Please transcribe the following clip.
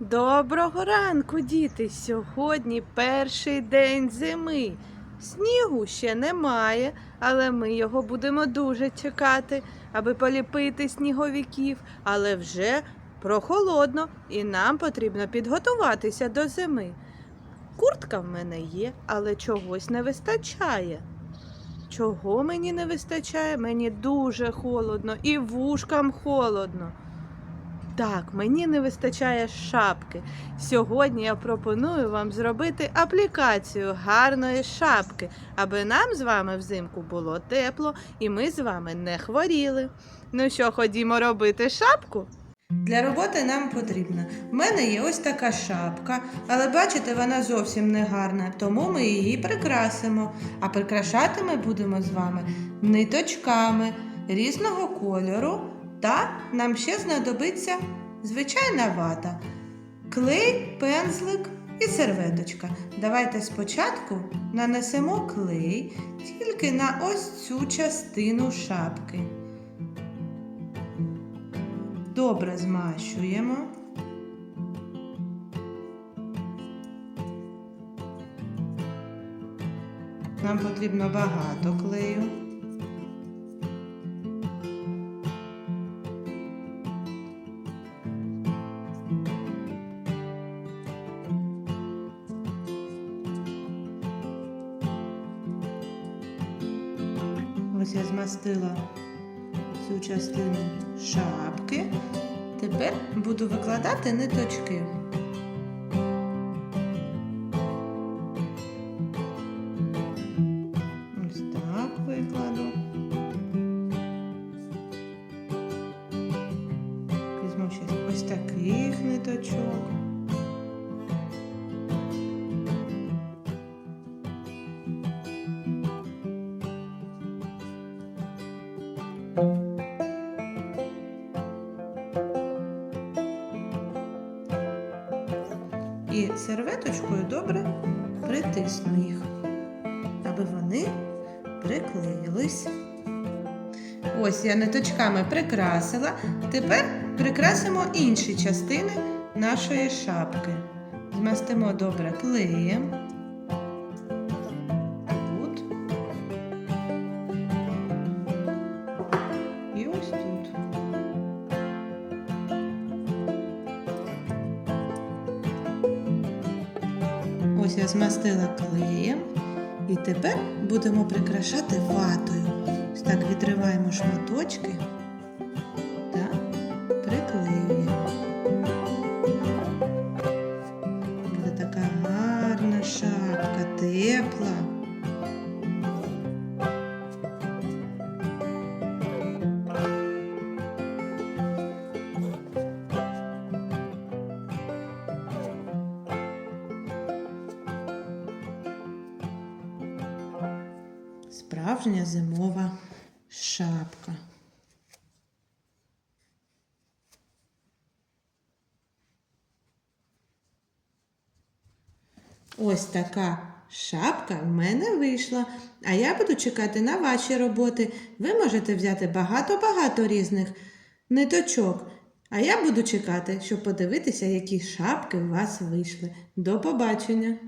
Доброго ранку, діти! Сьогодні перший день зими. Снігу ще немає, але ми його будемо дуже чекати, аби поліпити сніговиків. Але вже прохолодно і нам потрібно підготуватися до зими. Куртка в мене є, але чогось не вистачає. Чого мені не вистачає? Мені дуже холодно і вушкам холодно. Так, мені не вистачає шапки. Сьогодні я пропоную вам зробити аплікацію гарної шапки, аби нам з вами взимку було тепло і ми з вами не хворіли. Ну що, ходімо робити шапку? Для роботи нам потрібно. В мене є ось така шапка, але бачите, вона зовсім не гарна, тому ми її прикрасимо. А прикрашати ми будемо з вами ниточками різного кольору. Та нам ще знадобиться звичайна вата, клей, пензлик і серветочка. Давайте спочатку нанесемо клей тільки на ось цю частину шапки. Добре змащуємо. Нам потрібно багато клею. Ось я змастила цю частину шапки. Тепер буду викладати ниточки. Ось так викладу. Візьму ще ось таких ниточок. І серветочкою добре притисну їх, аби вони приклеїлись. Ось я ниточками прикрасила. Тепер прикрасимо інші частини нашої шапки. Змастимо добре клеєм. Ось я змастила клеєм. І тепер будемо прикрашати ватою. Ось так відриваємо шматочки Справжня зимова шапка. Ось така шапка в мене вийшла. А я буду чекати на ваші роботи. Ви можете взяти багато-багато різних ниточок. А я буду чекати, щоб подивитися, які шапки у вас вийшли. До побачення!